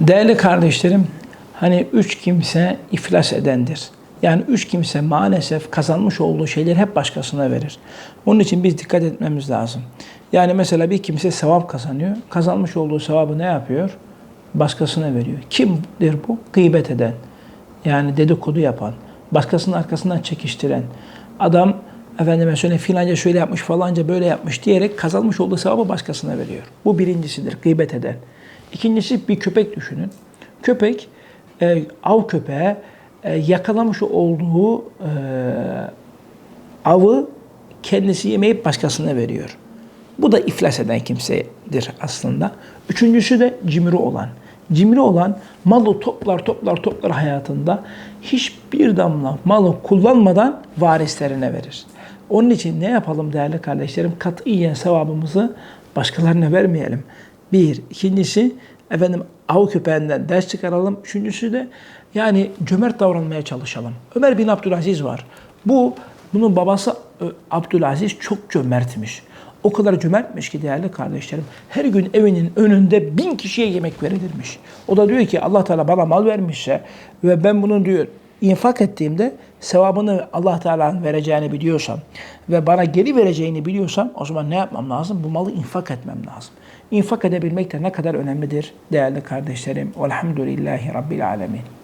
Değerli kardeşlerim, hani üç kimse iflas edendir. Yani üç kimse maalesef kazanmış olduğu şeyleri hep başkasına verir. Onun için biz dikkat etmemiz lazım. Yani mesela bir kimse sevap kazanıyor. Kazanmış olduğu sevabı ne yapıyor? Başkasına veriyor. Kimdir bu? Gıybet eden. Yani dedikodu yapan. Başkasının arkasından çekiştiren. Adam efendime söyleyeyim filanca şöyle yapmış falanca böyle yapmış diyerek kazanmış olduğu sevabı başkasına veriyor. Bu birincisidir gıybet eden. İkincisi bir köpek düşünün. Köpek e, av köpeğe e, yakalamış olduğu e, avı kendisi yemeyip başkasına veriyor. Bu da iflas eden kimsedir aslında. Üçüncüsü de cimri olan. Cimri olan malı toplar toplar toplar hayatında hiçbir damla malı kullanmadan varislerine verir. Onun için ne yapalım değerli kardeşlerim? Katiyen sevabımızı başkalarına vermeyelim. Bir. ikincisi efendim av köpeğinden ders çıkaralım. Üçüncüsü de yani cömert davranmaya çalışalım. Ömer bin Abdülaziz var. Bu bunun babası e, Abdülaziz çok cömertmiş. O kadar cömertmiş ki değerli kardeşlerim. Her gün evinin önünde bin kişiye yemek verilirmiş. O da diyor ki Allah Teala bana mal vermişse ve ben bunun diyor infak ettiğimde sevabını Allah Teala'nın vereceğini biliyorsam ve bana geri vereceğini biliyorsam o zaman ne yapmam lazım? Bu malı infak etmem lazım. İnfak edebilmek de ne kadar önemlidir değerli kardeşlerim. Velhamdülillahi Rabbil Alemin.